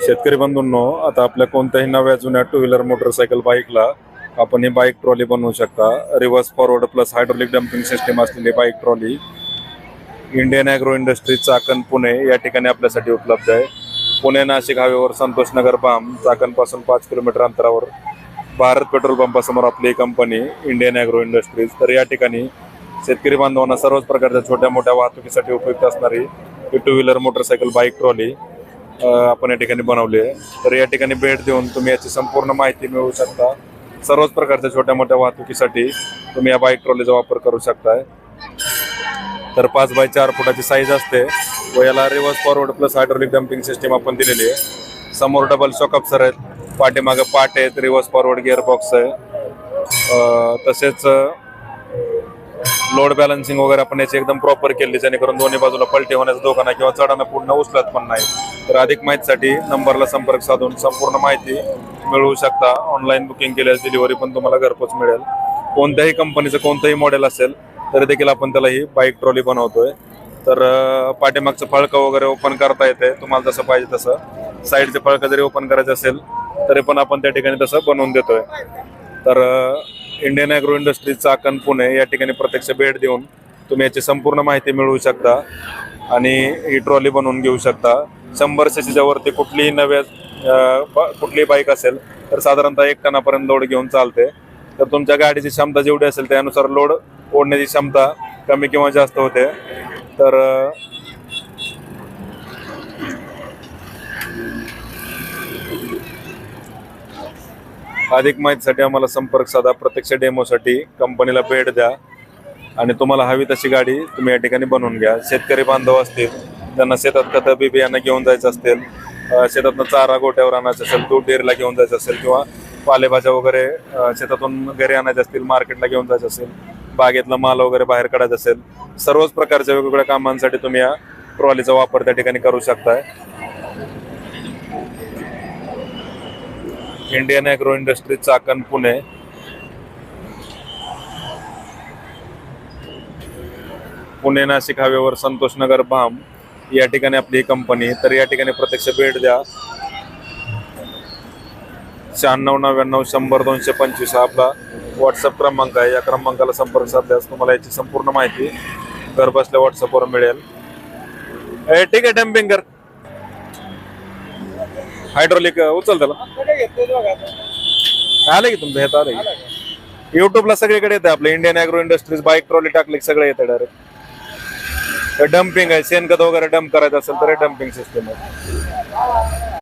शेतकरी बंधूंनो आता आपल्या कोणत्याही नव्या जुन्या टू व्हीलर मोटरसायकल बाईकला आपण ही बाईक ट्रॉली बनवू शकता. Reverse forward plus hydraulic dumping system असलेली bike trolley Indian agro industry Chakan Pune या ठिकाणी आपल्यासाठी उपलब्ध आहे. पुणे नाशिक हायवेवर संतोष नगर बाम चाकणपासून पाच किलोमीटर अंतरावर भारत पेट्रोल पंपासमोर आपली कंपनी इंडियन ॲग्रो इंडस्ट्रीज तर या ठिकाणी शेतकरी बांधवांना सर्वच प्रकारच्या छोट्या मोठ्या वाहतुकीसाठी उपयुक्त असणारी two wheeler motorcycle bike trolley आपण या ठिकाणी बनवली आहे. तर या ठिकाणी भेट देऊन तुम्ही याची संपूर्ण माहिती मिळवू शकता. सर्वच प्रकारच्या छोट्या मोठ्या वाहतुकीसाठी तुम्ही या बाईक ट्रॉलीचा वापर करू शकताय. तर पाच बाय चार फुटाची साईज असते व याला reverse forward plus hydraulic dumping system आपण दिलेली आहे. समोर डबल शॉकअप सर आहेत. पाठीमागे पाट आहेत. रिव्हर्स फॉरवर्ड गिअर बॉक्स आहे तसेच लोड बॅलन्सिंग वगैरे आपण याची एकदम प्रॉपर केली जेणेकरून दोन्ही बाजूला पलटी होण्याचा धोका नाही किंवा चढाना पूर्ण उचलत पण नाही. तर अधिक माहितीसाठी नंबरला संपर्क साधून संपूर्ण माहिती मिळवू शकता. ऑनलाईन बुकिंग केल्यास डिलिव्हरी पण तुम्हाला घरपोच मिळेल. कोणत्याही कंपनीचं कोणतंही मॉडेल असेल तरी देखील आपण त्याला ही बाईक ट्रॉली बनवतोय. तर पाठीमागचं फळकं वगैरे ओपन करता येते. तुम्हाला जसं पाहिजे तसं. साईडचे फळकं जरी ओपन करायचं असेल तरी पण आपण त्या ठिकाणी तसं बनवून देतोय. तर Indian agro industries Chakan Pune या ठिकाणी प्रत्यक्ष भेट देऊन तुम्ही याची संपूर्ण माहिती मिळवू शकता आणि ही ट्रॉली बनवून घेऊ शकता. शंभर सीसीच्या वरती कुठलीही नव्या कुठलीही बाईक असेल तर साधारणतः एक टनापर्यंत लोड घेऊन चालते. तर तुमच्या गाडीची क्षमता जेवढी असेल त्यानुसार लोड ओढण्याची क्षमता कमी किंवा जास्त होते. तर अधिक माहितीसाठी आम्हाला संपर्क साधा. प्रत्यक्ष डेमोसाठी कंपनीला भेट द्या. आणि तुम्हाला हवी तशी गाडी तुम्ही या ठिकाणी बनवून घ्या. शेतकरी बांधव असतील त्यांना शेतात खतं बी बियाणं घेऊन जायचं असेल शेतातनं चारा गोट्यावर आणायचं असेल दूध डेअरीला घेऊन जायचं असेल किंवा पालेभाज्या वगैरे शेतातून घरी आणायचे असतील मार्केटला घेऊन जायचं असेल बागेतला माल वगैरे बाहेर काढायचा असेल सर्वच प्रकारच्या वेगवेगळ्या कामांसाठी तुम्ही या ट्रॉलीचा वापर त्या ठिकाणी करू शकताय. Indian agro industry Chakan Pune. Pune Nashik हायवेवर संतोष नगर बाम. या ठिकाणी आपली ही कंपनी तर या ठिकाणी प्रत्यक्ष भेट द्या. शहाण्णव नव्याण्णव शंभर दोनशे पंचवीस हा आपला व्हॉट्सअप क्रमांक आहे. या क्रमांकाला संपर्क साधल्यास तुम्हाला याची संपूर्ण माहिती घर बसल्या व्हॉट्सअपवर मिळेल. ठीक आहे डम्पिंग कर हायड्रोलिक उचल त्याला आलं की तुमचं हे आलं की. युट्यूबला सगळीकडे येतं आपलं. Indian agro industries bike trolley टाकली की सगळं येतं डायरेक्ट डम्पिंग आहे. शेणखत वगैरे डंप करायचं असेल तर डम्पिंग सिस्टम आहे.